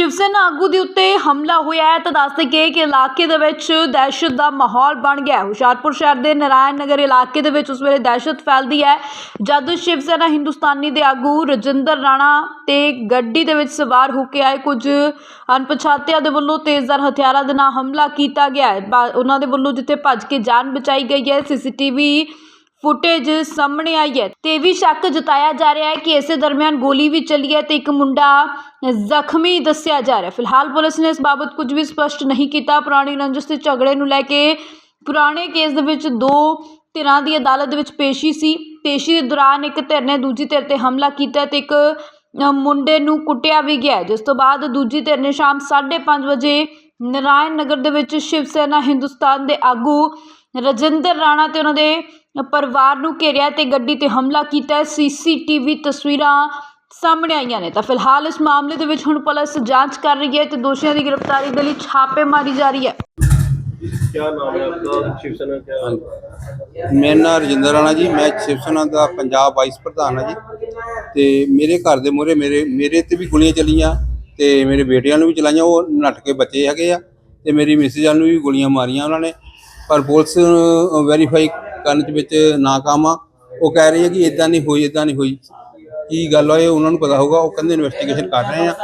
ਸ਼ਿਵ ਸੈਨਾ ਆਗੂ ਦੇ ਉੱਤੇ ਹਮਲਾ ਹੋਇਆ ਹੈ ਤਾਂ ਦੱਸ ਦੇਈਏ ਕਿ ਇਲਾਕੇ ਦੇ ਵਿੱਚ ਦਹਿਸ਼ਤ ਦਾ ਮਾਹੌਲ ਬਣ ਗਿਆ ਹੈ। ਹੁਸ਼ਿਆਰਪੁਰ ਸ਼ਹਿਰ ਦੇ ਨਾਰਾਇਣ ਨਗਰ ਇਲਾਕੇ ਦੇ ਵਿੱਚ ਉਸ ਵੇਲੇ ਦਹਿਸ਼ਤ ਫੈਲਦੀ ਹੈ। ਜਦ ਸ਼ਿਵ ਸੈਨਾ ਹਿੰਦੁਸਤਾਨੀ ਦੇ ਆਗੂ ਰਜਿੰਦਰ ਰਾਣਾ ਤੇ ਗੱਡੀ ਦੇ ਵਿੱਚ ਸਵਾਰ ਹੋ ਕੇ ਆਏ, ਕੁਝ ਅਣਪਛਾਤਿਆਂ ਦੇ ਵੱਲੋਂ ਤੇਜ਼ਧਾਰ ਹਥਿਆਰਾਂ ਦੇ ਨਾਲ ਹਮਲਾ ਕੀਤਾ ਗਿਆ ਹੈ। ਬਾ- ਉਹਨਾਂ ਦੇ ਵੱਲੋਂ ਜਿੱਥੇ ਭੱਜ ਕੇ ਜਾਨ ਬਚਾਈ ਗਈ ਹੈ, ਸੀਸੀਟੀਵੀ ਫੁਟੇਜ ਸਾਹਮਣੇ ਆਈ ਹੈ ਤੇ ਇਹ ਵੀ ਸ਼ੱਕ ਜਤਾਇਆ ਜਾ ਰਿਹਾ ਹੈ ਕਿ ਇਸੇ ਦਰਮਿਆਨ ਗੋਲੀ ਵੀ ਚੱਲੀ ਹੈ ਤੇ ਇੱਕ ਮੁੰਡਾ ਜ਼ਖਮੀ ਦੱਸਿਆ ਜਾ ਰਿਹਾ ਫਿਲਹਾਲ ਪੁਲਿਸ ਨੇ ਇਸ ਬਾਬਤ ਕੁਝ ਵੀ ਸਪਸ਼ਟ ਨਹੀਂ ਕੀਤਾ। ਪੁਰਾਣੀ ਰੰਜਿਸ਼ ਤੇ ਝਗੜੇ ਨੂੰ ਲੈ ਕੇ ਪੁਰਾਣੇ ਕੇਸ ਦੇ ਵਿੱਚ ਦੋ ਧਿਰਾਂ ਦੀ ਅਦਾਲਤ ਦੇ ਵਿੱਚ ਪੇਸ਼ੀ ਸੀ। ਪੇਸ਼ੀ ਦੇ ਦੌਰਾਨ ਇੱਕ ਧਿਰ ਨੇ ਦੂਜੀ ਧਿਰ ਤੇ ਹਮਲਾ ਕੀਤਾ ਤੇ ਇੱਕ ਮੁੰਡੇ ਨੂੰ ਕੁੱਟਿਆ ਵੀ ਗਿਆ ਜਿਸ ਤੋਂ ਬਾਅਦ ਦੂਜੀ ਧਿਰ ਨੇ ਸ਼ਾਮ 5:30 ਵਜੇ ਨਾਰਾਇਣ ਨਗਰ ਦੇ ਵਿੱਚ ਸ਼ਿਵ ਸੈਨਾ ਹਿੰਦੁਸਤਾਨ ਦੇ ਆਗੂ ਰਜਿੰਦਰ ਰਾਣਾ ਤੇ ਉਹਨਾਂ ਦੇ ਪਰਿਵਾਰ ਨੂੰ ਘੇਰਿਆ ਤੇ ਗੱਡੀ ਤੇ ਹਮਲਾ ਕੀਤਾ ਸੀਸੀਟੀਵੀ ਤਸਵੀਰਾਂ ਸਾਹਮਣੇ ਆਈਆਂ ਨੇ ਤਾਂ ਫਿਲਹਾਲ ਇਸ ਮਾਮਲੇ ਦੇ ਵਿੱਚ ਹੁਣ ਪੁਲਿਸ ਜਾਂਚ ਕਰ ਰਹੀ ਹੈ ਤੇ ਦੋਸ਼ੀਆਂ ਦੀ ਗ੍ਰਿਫਤਾਰੀ ਦੇ ਲਈ ਛਾਪੇਮਾਰੀ ਜਾਰੀ ਹੈ क्या नाम है आपका शिवसेना क्या ਮੇਰਾ ਨਾਮ ਰਜਿੰਦਰ ਰਾਣਾ ਜੀ ਮੈਂ ਸ਼ਿਵ ਸੈਨਾ ਦਾ ਪੰਜਾਬ ਵਾਈਸ ਪ੍ਰਧਾਨ ਹਾਂ ਜੀ ਤੇ ਮੇਰੇ ਘਰ ਦੇ ਮੂਹਰੇ ਮੇਰੇ ਮੇਰੇ ਤੇ ਵੀ ਗੋਲੀਆਂ ਚੱਲੀਆਂ ਤੇ ਮੇਰੇ ਬੇਟਿਆਂ ਨੂੰ ਵੀ ਚਲਾਈਆਂ ਉਹ ਨੱਠ ਕੇ ਬੱਚੇ ਹੈਗੇ ਆ ਤੇ ਮੇਰੀ ਮਿਸਿਸ ਨੂੰ ਵੀ ਗੋਲੀਆਂ ਮਾਰੀਆਂ ਉਹਨਾਂ ਨੇ ਪਰ ਪੁਲਿਸ ਵੈਰੀਫਾਈ ਕਰਨ ਦੇ ਵਿੱਚ ਨਾਕਾਮ ਆ। ਉਹ ਕਹਿ ਰਹੀ ਹੈ ਕਿ ਇਦਾਂ ਨਹੀਂ ਹੋਈ ਇਦਾਂ ਨਹੀਂ ਹੋਈ। ਕੀ ਗੱਲ ਹੋਏ ਉਹਨਾਂ ਨੂੰ ਪਤਾ ਹੋਊਗਾ। ਉਹ ਕਹਿੰਦੇ ਇਨਵੈਸਟੀਗੇਸ਼ਨ ਕਰ ਰਹੇ ਆ।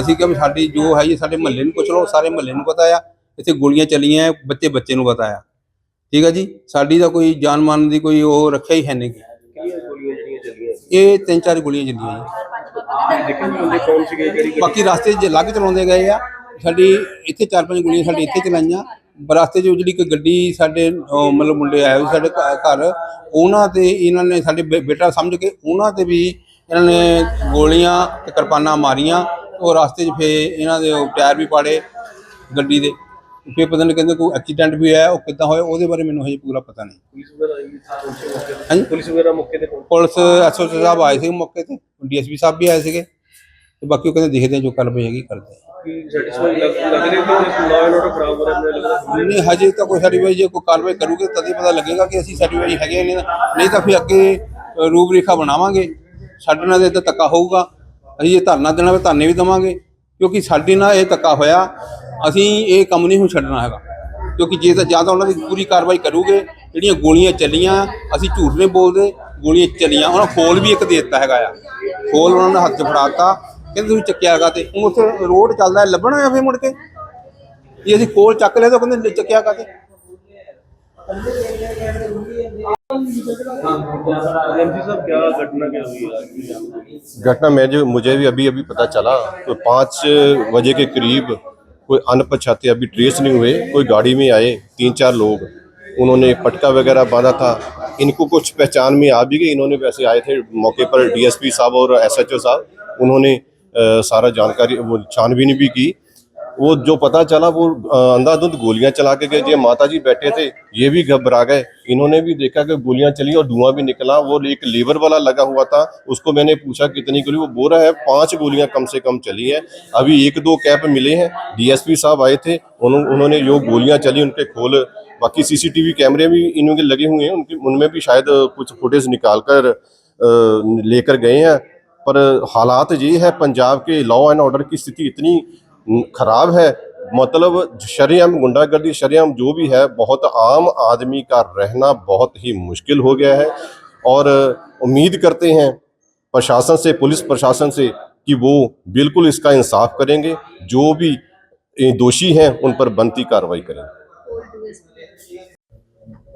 ਅਸੀਂ ਕਿਹਾ ਸਾਡੀ ਜੋ ਹੈ ਸਾਡੇ ਮਹੱਲੇ ਨੂੰ ਪੁੱਛ ਲਓ। ਸਾਰੇ ਮਹੱਲੇ ਨੂੰ ਪਤਾ ਆ। ਇੱਥੇ ਗੋਲੀਆਂ ਚੱਲੀਆਂ, ਬੱਚੇ ਬੱਚੇ ਨੂੰ ਪਤਾ ਆ। ਠੀਕ ਹੈ ਜੀ? ਸਾਡੀ ਤਾਂ ਕੋਈ ਜਾਨ ਮਾਨ ਦੀ ਕੋਈ ਉਹ ਰੱਖਿਆ ਹੀ ਹੈ ਨਹੀਂ। ਇਹ ਤਿੰਨ ਚਾਰ ਗੋਲੀਆਂ ਚੱਲੀਆਂ ਜੀ। ਬਾਕੀ ਰਸਤੇ 'ਚ ਲੱਗ ਚਲਾਉਂਦੇ ਗਏ ਆ, ਸਾਡੀ ਇੱਥੇ ਚਾਰ ਪੰਜ ਗੋਲੀਆਂ ਸਾਡੇ ਇੱਥੇ ਚਲਾਈਆਂ। ਰਸਤੇ 'ਚ ਜਿਹੜੀ ਇੱਕ ਗੱਡੀ ਸਾਡੇ ਅਹ, ਮਤਲਬ ਮੁੰਡੇ ਆਏ ਹੋਏ ਸਾਡੇ ਘ- ਘਰ ਉਹਨਾਂ ਤੇ ਇਹਨਾਂ ਨੇ ਸਾਡੇ ਬੇ- ਬੇਟਾ ਸਮਝ ਕੇ ਉਹਨਾਂ ਤੇ ਵੀ ਇਹਨਾਂ ਨੇ ਗੋਲੀਆਂ ਤੇ ਕਿਰਪਾਨਾਂ ਮਾਰੀਆਂ ਉਹ ਰਸਤੇ 'ਚ ਫੇ ਇਹਨਾਂ ਦੇ ਉਹ ਟਾਇਰ ਵੀ ਪਾੜੇ ਗੱਡੀ ਦੇ। ਫੇ ਪਤਾ ਨਹੀਂ ਕਹਿੰਦੇ ਕੋਈ ਐਕਸੀਡੈਂਟ ਵੀ ਹੋਇਆ ਉਹ ਕਿੱਦਾਂ ਹੋਇਆ ਉਹਦੇ ਬਾਰੇ ਮੈਨੂੰ ਹਜੇ ਪੂਰਾ ਪਤਾ ਨਹੀਂ। ਪੁਲਿਸ ਵਗੈਰਾ ਆਈ ਸੀ ਮੌਕੇ ਤੇ? ਹਾਂਜੀ। ਪੁਲਿਸ ਵਗੈਰਾ ਮੌਕੇ ਤੇ ਪਹੁੰਚੀ? ਪੁਲਿਸ ਐਸਓਸੀ ਸਾਹਿਬ ਆਏ ਸੀ ਮੌਕੇ ਤੇ ਡੀਐਸਪੀ ਸਾਹਿਬ ਵੀ ਆਏ ਸੀਗੇ। ਤੇ ਬਾਕੀ ਉਹ ਕਹਿੰਦੇ ਦੇਖਦੇ ਆ ਜੋ ਕਰ ਪਈ ਹੈਗੀ ਕਰਦੇ ਆ। ਕੀ ਸੈਟੀਸਫਾਈ ਲੱਗ ਲੱਗ ਰਿਹਾ ਕਿ ਲਾਅ ਐਂਡ ਆਰਡਰ ਖਰਾਬ ਹੋ ਰਿਹਾ ਮੈਨੂੰ ਲੱਗਦਾ ਨਹੀਂ ਹਜੇ ਤਾਂ ਕੋਈ ਸਰਟੀਫਾਈ ਜੇ ਕੋਈ ਕਾਰਵਾਈ ਕਰੂਗੇ ਤਦ ਹੀ ਪਤਾ ਲੱਗੇਗਾ ਕਿ ਅਸੀਂ ਸਰਟੀਫਾਈ ਹੈਗੇ ਨਹੀਂ ਤਾਂ ਨਹੀਂ। ਤਾਂ ਫਿਰ ਅੱਗੇ ਰੂਪਰੇਖਾ ਬਣਾਵਾਂਗੇ। ਸਾਡੇ ਨਾਲ ਇਹ ਧੱਕਾ ਹੋਊਗਾ। ਅਸੀਂ ਇਹ ਧਰਨਾ ਦੇਣਾ ਵੀ ਧਰਨੇ ਵੀ ਦੇਵਾਂਗੇ। ਕਿਉਂਕਿ ਸਾਡੇ ਨਾਲ ਇਹ ਧੱਕਾ ਹੋਇਆ ਅਸੀਂ ਇਹ ਕੰਮ ਨਹੀਂ ਹੁਣ ਛੱਡਣਾ ਹੈਗਾ। ਕਿਉਂਕਿ ਜੇ ਤਾਂ ਜਾਂ ਤਾਂ ਉਹਨਾਂ ਦੀ ਪੂਰੀ ਕਾਰਵਾਈ ਕਰੂਗੇ ਜਿਹੜੀਆਂ ਗੋਲੀਆਂ ਚੱਲੀਆਂ ਅਸੀਂ ਝੂਠ ਨਹੀਂ ਬੋਲਦੇ ਗੋਲੀਆਂ ਚੱਲੀਆਂ ਉਹਨਾਂ ਖੋਲ ਵੀ ਇੱਕ ਦੇ ਦਿੱਤਾ ਹੈਗਾ ਆ। ਖੋਲ ਉਹਨਾਂ ਨੇ ਹੱਥ 'ਚ ਫੜਾਤਾ। ਕਹਿੰਦੇ ਤੁਸੀਂ ਚੱਕਿਆ ਹੈਗਾ ਤੇ ਹੁਣ ਉੱਥੇ ਰੋਡ ਚੱਲਦਾ ਹੈ, ਲੱਭਣਾ ਹੈ ਫਿਰ ਮੁੜ ਕੇ ਜੇ ਅਸੀਂ ਕੋਲ ਚੱਕ ਲਿਆ ਤਾਂ ਉਹ ਕਹਿੰਦੇ ਚੱਕਿਆ ਕਾਤੇ एमपी साहब क्या घटना क्या हुई है घटना में जो मुझे भी अभी अभी पता चला तो पाँच बजे के करीब कोई अनपछाते अभी ट्रेस नहीं हुए कोई गाड़ी में आए तीन चार लोग उन्होंने पटका वगैरह बांधा था इनको कुछ पहचान में आ भी गई इन्होंने वैसे आए थे मौके पर डीएसपी साहब और एसएचओ साहब उन्होंने سارا جانکاری وہ چھانبین بھی کی۔ وہ جو پتا چلا، وہ اندھا دھند گولیاں چلا کے گئے۔ یہ ماتا جی بیٹھے تھے، یہ بھی گھبرا گئے۔ انہوں نے بھی دیکھا کہ گولیاں چلی اور دھواں بھی نکلا۔ وہ ایک لیبر والا لگا ہوا تھا۔ اس کو میں نے پوچھا کتنی گولی، وہ بول رہا ہے، پانچ گولیاں کم سے کم چلی ہیں۔ ابھی ایک دو کیپ ملے ہیں۔ ڈی ایس پی صاحب آئے تھے۔ انہوں نے جو گولیاں چلی ان کے کھول، باقی سی سی ٹی وی کیمرے بھی انہوں کے لگے ہوئے ہیں۔ ان میں بھی شاید کچھ فوٹیج نکال کر لے کر گئے ہیں۔ پر حالات یہ ہے، پنجاب کے لا اینڈ آرڈر کی ستیتی اتنی خراب ہے۔ مطلب شرعم گنڈا گردی شرعم جو بھی ہے، بہت عام آدمی کا رہنا بہت ہی مشکل ہو گیا ہے۔ اور امید کرتے ہیں پرشاسن سے، پولیس پرشاسن سے کہ وہ بالکل اس کا انصاف کریں گے۔ جو بھی دوشی ہیں، ان پر بنتی کاروائی کریں گے۔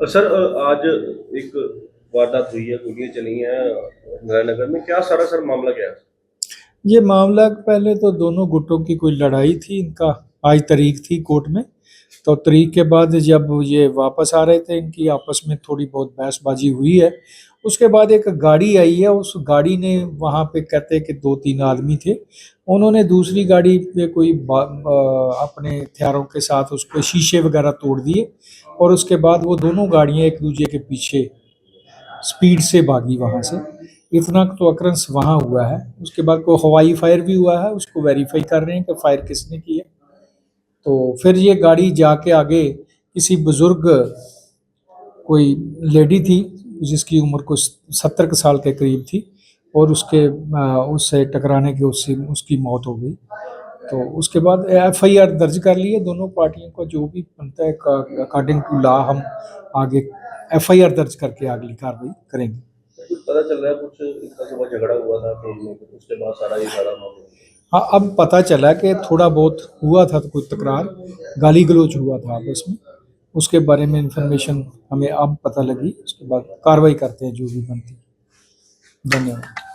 سر، آج ایک واردات ہوئی ہے گولیاں چلی ہیں اندرا نگر میں کیا سارا سر معاملہ کیا ہے؟ یہ معاملہ پہلے تو دونوں گٹوں کی کوئی لڑائی تھی ان کا آج تاریخ تھی کورٹ میں۔ تو تاریخ کے بعد جب یہ واپس آ رہے تھے ان کی آپس میں تھوڑی بہت بحث بازی ہوئی ہے۔ اس کے بعد ایک گاڑی آئی ہے اس گاڑی نے وہاں پہ کہتے کہ دو تین آدمی تھے۔ انہوں نے دوسری گاڑی پہ کوئی با, آ, اپنے ہتھیاروں کے ساتھ اس کو شیشے وغیرہ توڑ دیے اور اس کے بعد وہ دونوں گاڑیاں ایک دوسرے کے پیچھے سپیڈ سے بھاگی وہاں سے۔ اتنا تو اکرنس وہاں ہوا ہے۔ اس کے بعد کوئی ہوائی فائر بھی ہوا ہے، اس کو ویریفائی کر رہے ہیں کہ فائر کس نے کیا تو پھر یہ گاڑی جا کے آگے کسی بزرگ کوئی لیڈی تھی، جس کی عمر کو ستر سال کے قریب تھی، اور اس کے اس سے ٹکرانے کی اس سے، اس کی موت ہو گئی۔ تو اس کے بعد ایف آئی آر درج کر لیے دونوں پارٹیوں کا جو بھی بنتا ہے اکارڈنگ ٹو لا ہم آگے ایف آئی آر درج کر کے اگلی کاروائی کریں گے۔ ہاں اب پتا چلا کہ تھوڑا بہت ہوا تھا کوئی تکرار گالی گلوچ ہوا تھا آپس میں۔ اس کے بارے میں انفارمیشن ہمیں اب پتہ لگی اس کے بعد کاروائی کرتے ہیں جو بھی بنتی۔ دھنیہ واد۔